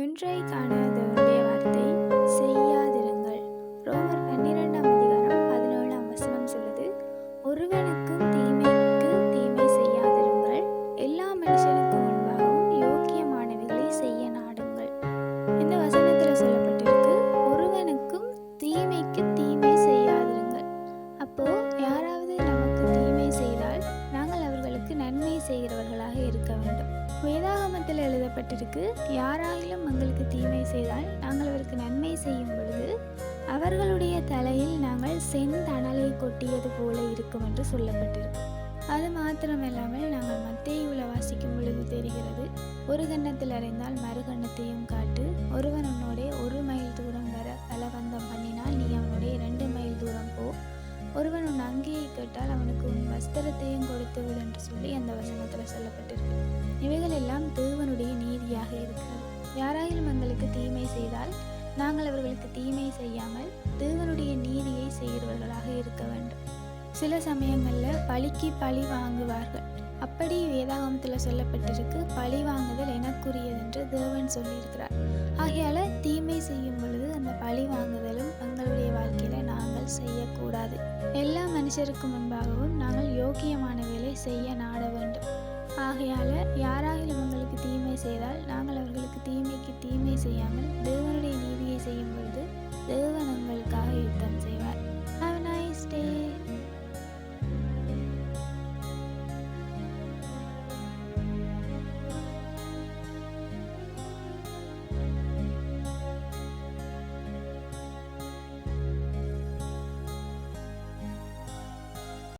ஒன்றை தேவனுடைய வார்த்தை செய்யாதிருங்கள். ரோமர் பன்னிரெண்டாம் அதிகாரம் பதினேழாம் வசனம் சொல்லுது ஒருவனுக்கும் தீமைக்கு தீமை செய்யாதிருங்கள். எல்லா மனுஷனுக்கும் முன்பாகவும் யோக்கியமானவைகளை செய்ய நாடுங்கள். இந்த வசனத்தில் சொல்லப்பட்டிருக்கு ஒருவனுக்கும் தீமைக்கு தீமை செய்யாதிருங்கள். அப்போ யாராவது நமக்கு தீமை செய்தால் நாங்கள் அவர்களுக்கு நன்மை செய்கிறவர்களாக இருக்க வேண்டும். வேதாகமத்தில் எழுதப்பட்டிருக்கு யாராயிலும் எங்களுக்கு தீமை செய்தால் நாங்கள் அவருக்கு நன்மை செய்யும் பொழுது அவர்களுடைய தலையில் நாங்கள் செந்தணலை கொட்டியது போல இருக்கும் என்று சொல்லப்பட்டிருக்கு. அது மாத்திரமில்லாமல் நாங்கள் மத்தேயுல வாசிக்கும் பொழுது தெரிகிறது ஒரு கன்னத்தில் அறிந்தால் மறுகன்னத்தையும் காட்டு ஒருவன் உன்னோடே ஒரு மைல் தூரம் வர பலவந்தம் பண்ணினால் நீ அவனுடைய ரெண்டு மைல் தூரம் போ ஒருவன் உன் அங்கேயை கேட்டால் அவனுக்கு உன் வஸ்திரத்தையும் கொடுத்து விடு என்று சொல்லி அந்த வசனத்தில் சொல்லப்பட்டிருக்கு. நீதியாக இருக்கிறது யாராயிலும் எங்களுக்கு தீமை செய்தால் நாங்கள் அவர்களுக்கு தீமை செய்யாமல் தேவனுடைய நீதியை செய்கிறவர்களாக இருக்க வேண்டும். சில சமயங்களில் பழிக்கு பழி வாங்குவார்கள். அப்படி வேதாகமத்தில் சொல்லப்பட்டிருக்கு பழி வாங்குதல் எனக்குரியது என்று தேவன் சொல்லியிருக்கிறார். ஆகையால் தீமை செய்யும் பொழுது அந்த பழி வாங்குதலும் எங்களுடைய வாழ்க்கையில் நாங்கள் செய்யக்கூடாது. எல்லா மனுஷருக்கு முன்பாகவும் நாங்கள் யோக்கியமானவைகளை செய்ய நாட வேண்டும். ஆகையால யாராகிலும் தீமை